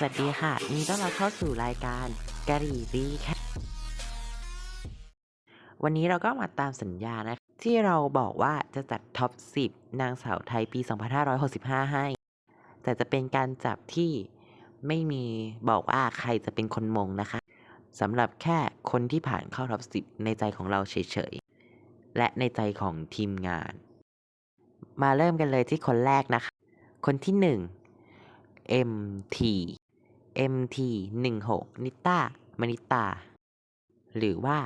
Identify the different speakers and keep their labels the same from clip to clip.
Speaker 1: สวัสดีค่ะนดีต้อนรับเข้าสู่รายการกะหรี่รีแควันนี้เราก็มาตามสัญญานะ ที่เราบอกว่าจะจัดท็อป 10 นางสาวไทยปี 2565 ให้ แต่จะเป็นการจับที่ไม่มีบอกว่าใครจะเป็นคนมงนะคะสำหรับแค่คนที่ผ่านเข้าท็อป 10 ในใจของเราเฉยๆ และในใจของทีมงาน มาเริ่มกันเลยที่คนแรกนะคะ คนที่ 1 MT MT 16 นิต้ามณิตา หรือว่า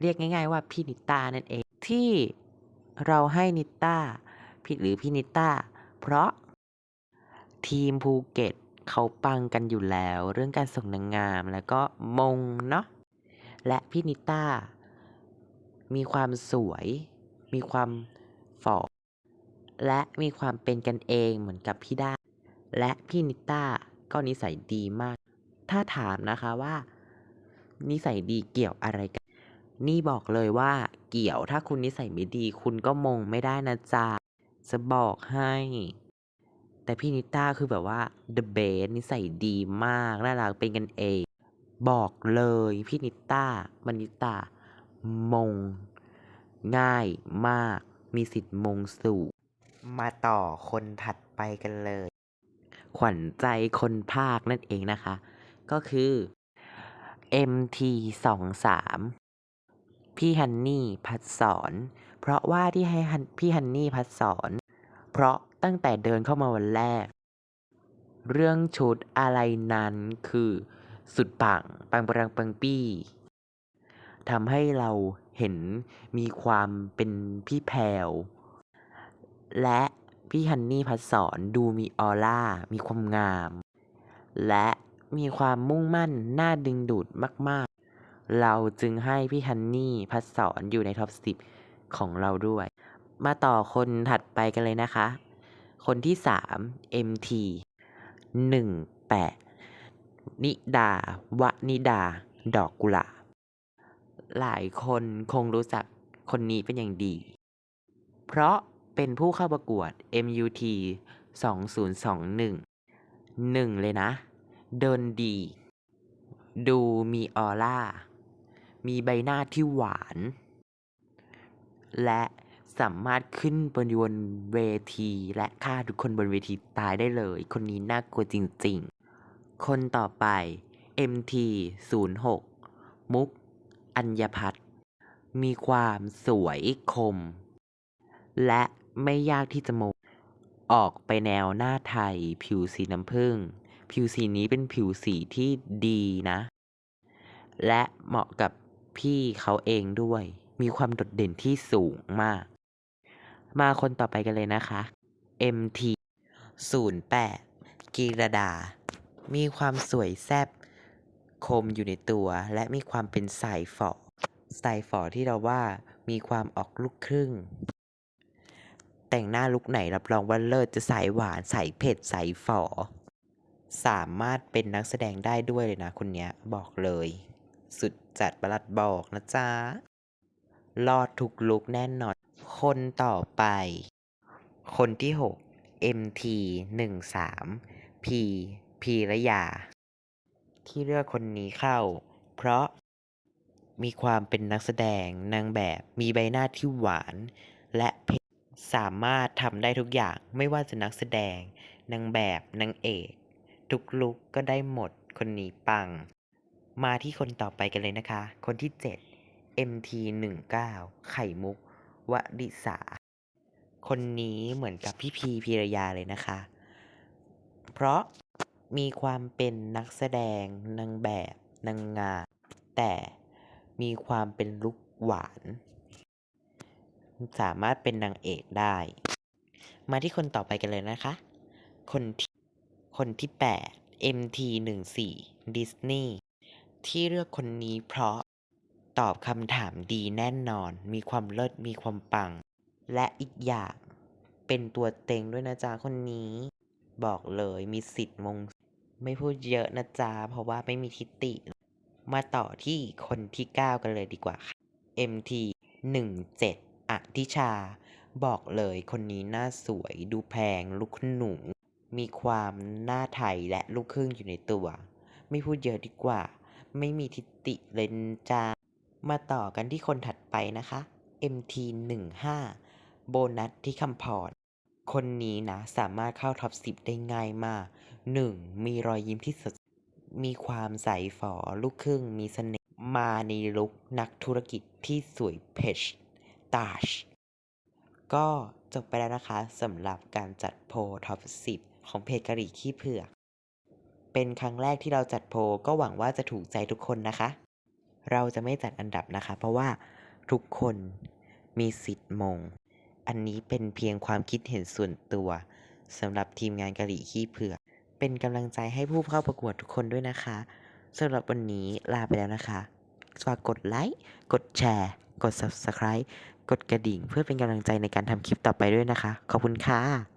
Speaker 1: เรียกง่าย ๆ ว่าพี่นิต้านั่นเองที่เราให้นิต้าพี่หรือพี่นิต้าเพราะทีมภูเก็ตเขาปังกันอยู่แล้ว เรื่องการส่งนางงามแล้วก็มงเนาะและพี่นิต้า มีความสวย มีความฝ่อและมีความเป็นกันเองเหมือนกับพี่ด้าและพี่นิต้า ก็นิสัยดีมาก ถ้าถามนะคะว่า นิสัยดีเกี่ยวอะไรกัน นี่บอกเลยว่าเกี่ยวถ้าคุณนิสัยไม่ดี คุณก็มงไม่ได้นะจ๊ะจะบอกให้ แต่พี่นิต้าคือแบบว่า the best นิสัยดีมากน่ารักเป็นกันเอง บอกเลยพี่นิต้ามณิตามง ง่ายมาก มีสิทธิ์มงสูงมาต่อคนถัดไปกันเลย ขวัญใจคนภาคนั่นเองนะคะ ก็คือ MT 2 3 พี่ฮันนี่พัดสอน เพราะว่าที่ให้พี่ฮันนี่พัดสอน เพราะตั้งแต่เดินเข้ามาวันแรก เรื่องชุดอะไรนั้นคือสุดปังปังปรังปังปี้ทำให้เราเห็นมีความเป็นพี่แพวและ พี่ฮันนี่พัดสอนดูมีออร่า มีความงาม และมีความมุ่งมั่น น่าดึงดูดมาก ๆ เราจึงให้พี่ฮันนี่พัดสอนอยู่ในท็อป 10 ของเราด้วย มาต่อคนถัดไปกันเลยนะคะ คนที่ 3 MT 18 นิดาวะนิดา ดอกกุหลาบหลายคนคงรู้จักคนนี้เป็นอย่างดี เพราะ เป็นผู้เข้าประกวด MUT 2021หนึ่งเลยนะ เดินดี ดูมีออร่า มีใบหน้าที่หวาน และสามารถขึ้นบนบนเวทีและฆ่าทุกคนบนเวทีตายได้เลย คนนี้น่ากลัวจริงๆ คนต่อไป MT 06มุก อัญญพัฒนมีความสวยคม และ ไม่ยากที่จะโมออกไปแนวหน้าไทย ผิวสีน้ำผึ้งผิวสีนี้เป็นผิวสีที่ดีนะ และเหมาะกับพี่เขาเองด้วย มีความโดดเด่นที่สูงมาก มาคนต่อไปกันเลยนะคะ MT 08กีรดา มีความสวยแซ่บคมอยู่ในตัว และมีความเป็นสายฝอสายฝอที่เราว่ามีความออกลูกครึ่ง แต่งหน้าลุกไหนรับรองว่าเลิศจะสายหวานสายเผ็ดสายฝอ สามารถเป็นนักแสดงได้ด้วยเลยนะคนเนี้ยบอกเลย สุดจัดประหลัดบอกนะจ๊ะรอดทุกลุกแน่นอน คนต่อไป คนที่ 6 MT 13 P พีระยา ที่เลือกคนนี้เข้า เพราะมีความเป็นนักแสดงนางแบบมีใบหน้าที่หวาน และเผ็ด สามารถทำได้ทุกอย่างไม่ว่าจะนักแสดง นางแบบนางเอก ทุกลุกก็ได้หมดคนนี้ปัง มาที่คนต่อไปกันเลยนะคะ คนที่ 7 MT 19 ไข่มุกวริษาคนนี้เหมือนกับพี่พีพีรยาเลยนะคะ เพราะมีความเป็นนักแสดง นางแบบ นางงามแต่มีความเป็นลุกหวาน สามารถเป็นนางเอกได้ มาที่คนต่อไปกันเลยนะคะ คนที่คนที่ 8 MT 14ดิสนีย์ที่เลือกคนนี้เพราะตอบคำถามดีแน่นอน มีความเลิศ มีความปัง และอีกอย่างเป็นตัวเต็งด้วยนะจ๊ะคนนี้ บอกเลยมีสิทธิ์มง ไม่พูดเยอะนะจ๊ะเพราะว่าไม่มีทิติ มาต่อที่คนที่ 9 กันเลยดีกว่าค่ะ MT 17 อธิชา บอกเลยคนนี้หน้าสวยดูแพงลุกหนูมีความหน้าไทยและลูกครึ่งอยู่ในตัว ไม่พูดเยอะดีกว่า ไม่มีทิฏฐิเลยนจา มาต่อกันที่คนถัดไปนะคะ MT15 โบนัสที่คำพรคนนี้นะ สามารถเข้าท็อป 10 ได้ง่ายมาก 1. มีรอยยิ้มที่สด มีความใสฝอลูกครึ่งมีเสน่ห์มาในลุคนักธุรกิจที่สวยเพช ตาชก็จบไปแล้วนะคะสำหรับการจัดโพลท็อป 10 ของเพจกะหรี่ขี้เผือก เป็นครั้งแรกที่เราจัดโพลก็หวังว่าจะถูกใจทุกคนนะคะ เราจะไม่จัดอันดับนะคะ เพราะว่าทุกคนมีสิทธิ์มง อันนี้เป็นเพียงความคิดเห็นส่วนตัวสำหรับทีมงานกะหรี่ขี้เผือก เป็นกำลังใจให้ผู้เข้าประกวดทุกคนด้วยนะคะสำหรับวันนี้ลาไปแล้วนะคะฝากกดไลค์ กดแชร์ กด Subscribe กดกระดิ่งเพื่อเป็นกำลังใจในการทำคลิปต่อไปด้วยนะคะ ขอบคุณค่ะ